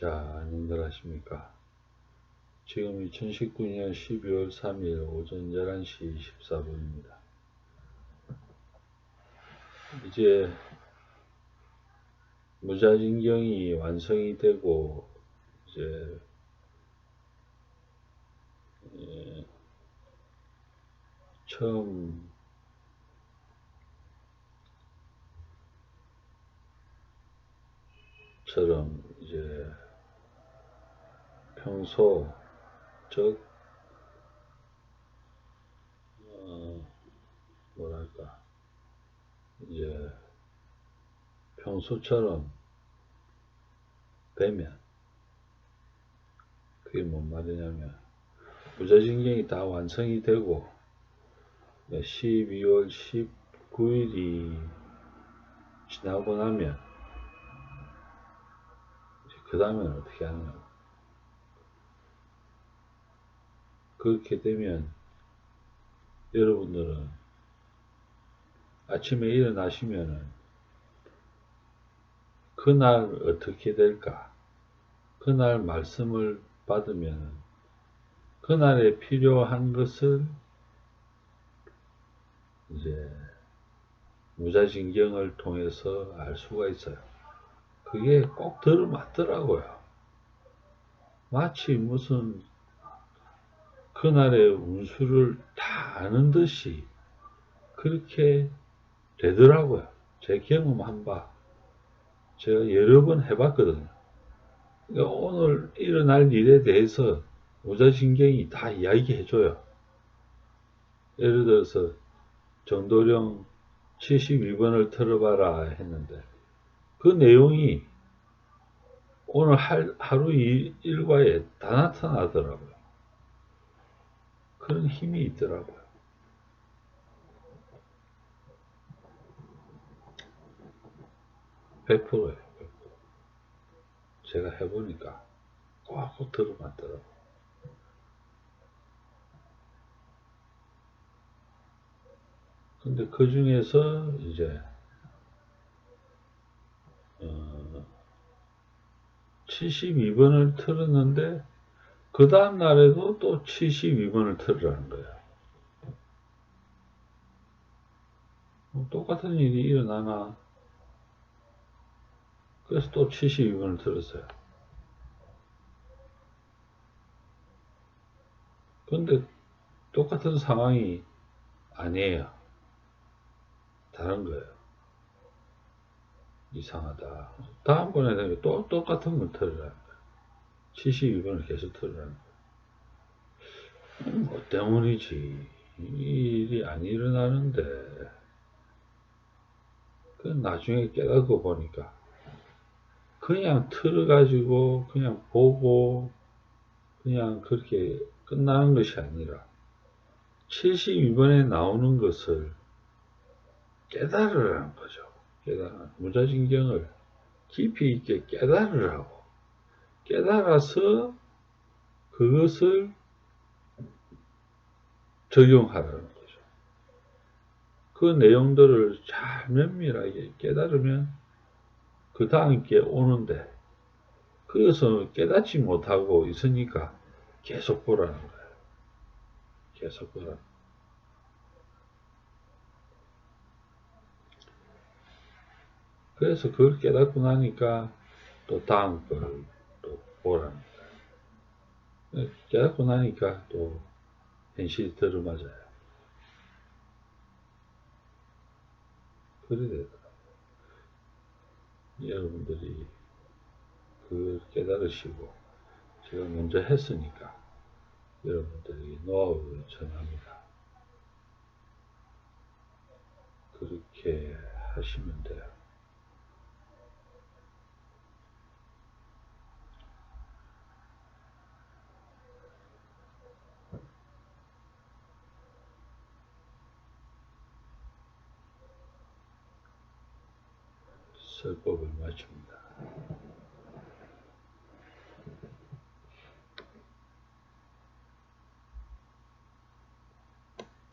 자, 안녕들 하십니까. 지금 2019년 12월 3일 오전 11시 24분입니다. 이제 무자진경이 완성이 되고 이제 예, 처음 처럼 이제 평소 즉 어, 뭐랄까 이제 평소처럼 되면 그게 뭔 말이냐면 무자진경이 다 완성이 되고 12월 19일이 지나고 나면 그 다음엔 어떻게 하느냐. 그렇게 되면 여러분들은 아침에 일어나시면은 그날 어떻게 될까? 그날 말씀을 받으면 그날에 필요한 것을 이제 무자진경을 통해서 알 수가 있어요. 그게 꼭 들어맞더라고요. 마치 무슨 그날의 운수를 다 아는 듯이 그렇게 되더라고요. 제 경험한 바. 제가 여러 번 해봤거든요. 그러니까 오늘 일어날 일에 대해서 무자신경이 다 이야기해줘요. 예를 들어서 정도령 72번을 틀어봐라 했는데 그 내용이 오늘 하루 일과에 다 나타나더라고요. 그런 힘이 있더라고요. (100%예요) (100%) 제가 해보니까 꽉 들어맞더라고요. 근데 그 중에서 이제 72번을 틀었는데 그 다음 날에도 또 72번을 틀으라는. 뭐 똑같은 일이 일어나나 그래서 또 72번을 틀었어요. 근데 똑같은 상황이 아니에요. 다른 거예요. 이상하다. 다음번에 또 똑같은 걸 거야. 72번을 계속 틀으라는 거야. 뭐 때문이지. 이 일이 안 일어나는데, 그 나중에 깨닫고 보니까, 그냥 틀어가지고, 그냥 보고, 그냥 그렇게 끝나는 것이 아니라, 72번에 나오는 것을 깨달으라는 거죠. 깨달아 무자진경을 깊이 있게 깨달으라고 깨달아서 그것을 적용하라는 거죠. 그 내용들을 잘 면밀하게 깨달으면 그 다음 게 오는데 그것을 깨닫지 못하고 있으니까 계속 보라는 거예요. 계속 보라는 그래서 그걸 깨닫고 나니까 또 다음 걸 또 보라는 거예요. 깨닫고 나니까 또 현실이 들어맞아요. 그래. 여러분들이 그걸 깨달으시고 제가 먼저 했으니까 여러분들이 노하우를 전합니다. 그렇게 하시면 돼요. 설법을 마칩니다.